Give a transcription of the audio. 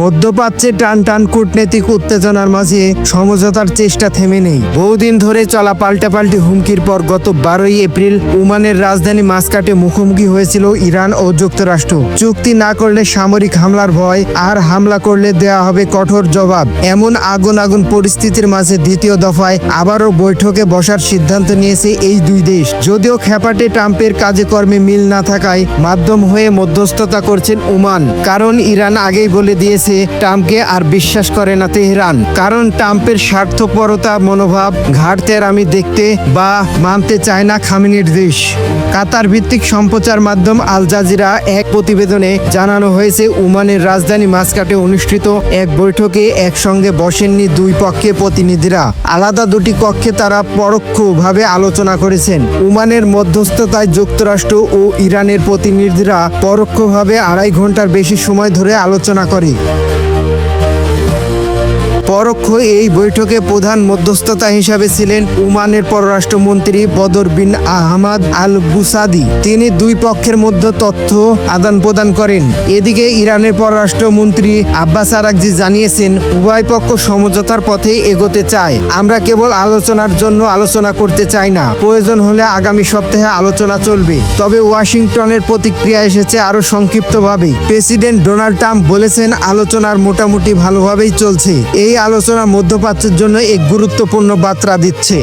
মধ্যপ্রাচ্যে টান টান কূটনৈতিক উত্তেজনার মাঝে সমঝোতার চেষ্টা থেমে নেই। বহুদিন ধরে চলা পাল্টাপাল্টি হুমকির পর গত বারোই এপ্রিল ওমানের রাজধানী মাস্কাটে মুখোমুখি হয়েছিল ইরান ও যুক্তরাষ্ট্র। চুক্তি না করলে সামরিক হামলার ভয়, আর হামলা করলে দেয়া হবে কঠোর জবাব। এমন আগুন আগুন পরিস্থিতির মাঝে দ্বিতীয় দফায় আবারও বৈঠকে বসার সিদ্ধান্ত নিয়েছে এই দুই দেশ। যদিও খ্যাপাটে ট্রাম্পের কাজে কর্মে মিল না থাকায় মাধ্যম হয়ে মধ্যস্থতা করছেন ওমান। কারণ ইরান আগেই বলে দিয়েছে ট্রাম্পকে আর বিশ্বাস করে না তেহরান। কারণ ট্রাম্পের স্বার্থপরতা মনোভাব ঘাটতের আমি দেখতে বা মানতে চায় না খামিনির দেশ। কাতার ভিত্তিক সম্প্রচার মাধ্যম আল জাজিরা এক প্রতিবেদনে জানানো হয়েছে, ওমানের রাজধানী মাস্কাটে অনুষ্ঠিত এক বৈঠকে একসঙ্গে বসেননি দুই পক্ষের প্রতিনিধিরা। আলাদা দুটি কক্ষে তারা পরোক্ষভাবে আলোচনা করেছেন। ওমানের মধ্যস্থতায় যুক্তরাষ্ট্র ও ইরানের প্রতিনিধিরা পরোক্ষভাবে আড়াই ঘণ্টার বেশি সময় ধরে আলোচনা করে। পরোক্ষ এই বৈঠকে প্রধান মধ্যস্থতা হিসাবে ছিলেন ওমানের পররাষ্ট্রমন্ত্রী বদর বিন আহমদ আল বুসাদি তিনি দুই পক্ষের মধ্যে তথ্য আদান প্রদান করেন। এদিকে ইরানের পররাষ্ট্রমন্ত্রী আব্বাস আরাকজি জানিয়েছেন, উভয় পক্ষ সমঝোতার পথে এগোতে চায়। আমরা কেবল আলোচনার জন্য আলোচনা করতে চাই না। প্রয়োজন হলে আগামী সপ্তাহে আলোচনা চলবে। তবে ওয়াশিংটনের প্রতিক্রিয়া এসেছে আরও সংক্ষিপ্তভাবে। প্রেসিডেন্ট ডোনাল্ড ট্রাম্প বলেছেন, আলোচনার মোটামুটি ভালোভাবেই চলছে। এই আলোচনা মধ্যপ্রাচ্যের জন্য এক গুরুত্বপূর্ণ বার্তা দিচ্ছে।